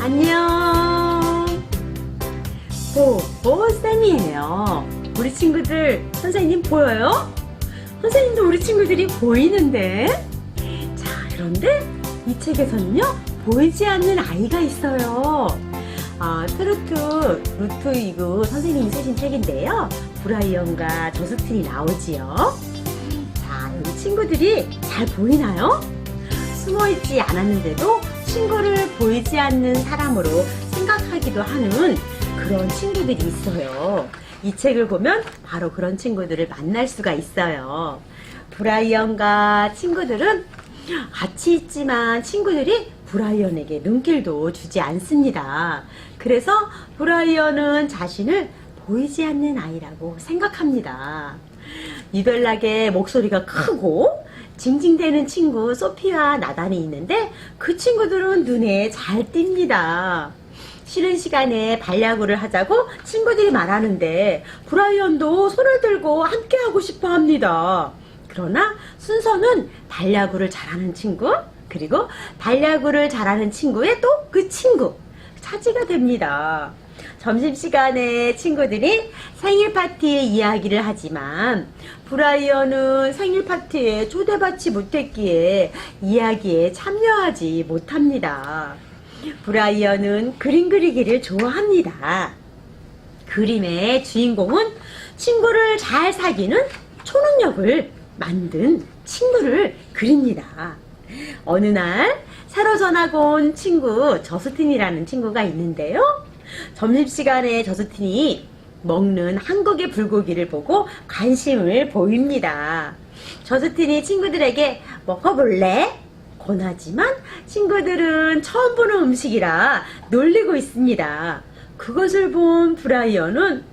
안녕. 보보 쌤이에요. 우리 친구들 선생님 보여요? 선생님도 우리 친구들이 보이는데. 자, 그런데 이 책에서는요 보이지 않는 아이가 있어요. 아, 트루트 루트 이그 선생님이 쓰신 책인데요. 브라이언과 저스틴이 나오지요. 자, 여기 친구들이 잘 보이나요? 숨어있지 않았는데도 친구를 보이지 않는 사람으로 생각하기도 하는 그런 친구들이 있어요. 이 책을 보면 바로 그런 친구들을 만날 수가 있어요. 브라이언과 친구들은 같이 있지만 친구들이 브라이언에게 눈길도 주지 않습니다. 그래서 브라이언은 자신을 보이지 않는 아이라고 생각합니다. 이별나게 목소리가 크고 징징대는 친구 소피와 나단이 있는데 그 친구들은 눈에 잘 띕니다. 쉬는 시간에 발야구를 하자고 친구들이 말하는데 브라이언도 손을 들고 함께 하고 싶어 합니다. 그러나 순서는 발야구를 잘하는 친구 그리고 발야구를 잘하는 친구의 또 그 친구 차지가 됩니다. 점심시간에 친구들이 생일 파티의 이야기를 하지만 브라이언은 생일 파티에 초대받지 못했기에 이야기에 참여하지 못합니다. 브라이언은 그림 그리기를 좋아합니다. 그림의 주인공은 친구를 잘 사귀는 초능력을 만든 친구를 그립니다. 어느 날 새로 전학 온 친구 저스틴이라는 친구가 있는데요. 점심시간에 저스틴이 먹는 한국의 불고기를 보고 관심을 보입니다. 저스틴이 친구들에게 먹어볼래? 권하지만 친구들은 처음 보는 음식이라 놀리고 있습니다. 그것을 본 브라이언은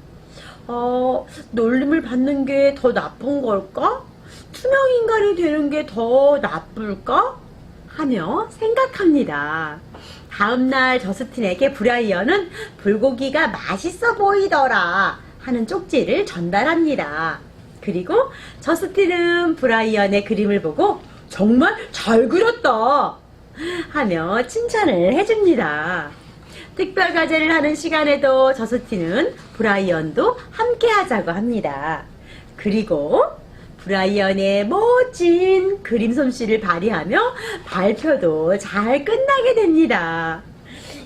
어, 놀림을 받는 게 더 나쁜 걸까? 투명 인간이 되는 게 더 나쁠까? 하며 생각합니다. 다음날 저스틴에게 브라이언은 불고기가 맛있어 보이더라 하는 쪽지를 전달합니다. 그리고 저스틴은 브라이언의 그림을 보고 정말 잘 그렸다 하며 칭찬을 해줍니다. 특별 과제를 하는 시간에도 저스틴은 브라이언도 함께 하자고 합니다. 그리고 브라이언의 멋진 그림 솜씨를 발휘하며 발표도 잘 끝나게 됩니다.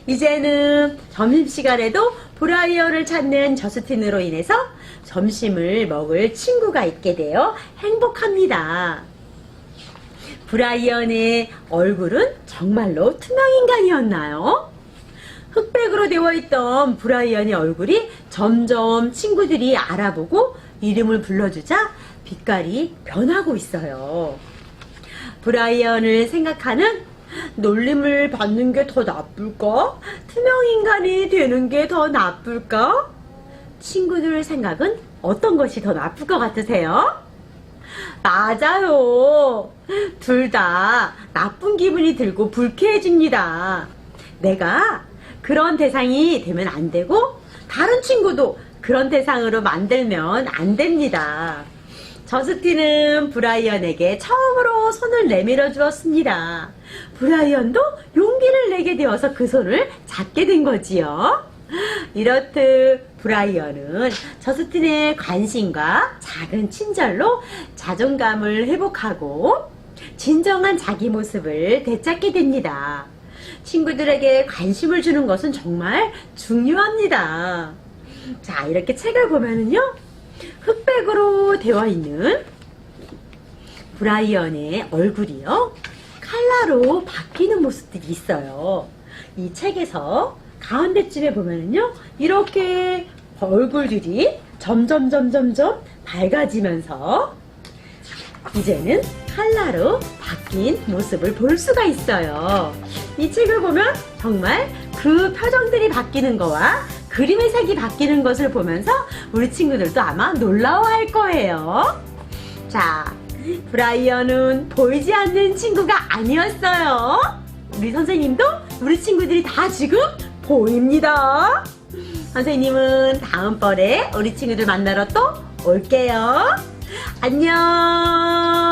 이제는 점심시간에도 브라이언을 찾는 저스틴으로 인해서 점심을 먹을 친구가 있게 되어 행복합니다. 브라이언의 얼굴은 정말로 투명인간이었나요? 흑백으로 되어 있던 브라이언의 얼굴이 점점 친구들이 알아보고 이름을 불러주자 빛깔이 변하고 있어요. 브라이언을 생각하는 놀림을 받는 게 더 나쁠까? 투명 인간이 되는 게 더 나쁠까? 친구들 생각은 어떤 것이 더 나쁠 것 같으세요? 맞아요. 둘 다 나쁜 기분이 들고 불쾌해집니다. 내가 그런 대상이 되면 안 되고 다른 친구도 그런 대상으로 만들면 안 됩니다. 저스틴은 브라이언에게 처음으로 손을 내밀어 주었습니다. 브라이언도 용기를 내게 되어서 그 손을 잡게 된 거지요. 이렇듯 브라이언은 저스틴의 관심과 작은 친절로 자존감을 회복하고 진정한 자기 모습을 되찾게 됩니다. 친구들에게 관심을 주는 것은 정말 중요합니다. 자, 이렇게 책을 보면은요, 흑백으로 되어 있는 브라이언의 얼굴이요, 칼라로 바뀌는 모습들이 있어요. 이 책에서 가운데쯤에 보면은요, 이렇게 얼굴들이 점점, 점점점 밝아지면서 이제는 칼라로 바뀐 모습을 볼 수가 있어요. 이 책을 보면 정말 그 표정들이 바뀌는 거와 그림의 색이 바뀌는 것을 보면서 우리 친구들도 아마 놀라워할 거예요. 자, 브라이언은 보이지 않는 친구가 아니었어요. 우리 선생님도 우리 친구들이 다 지금 보입니다. 선생님은 다음번에 우리 친구들 만나러 또 올게요. 안녕.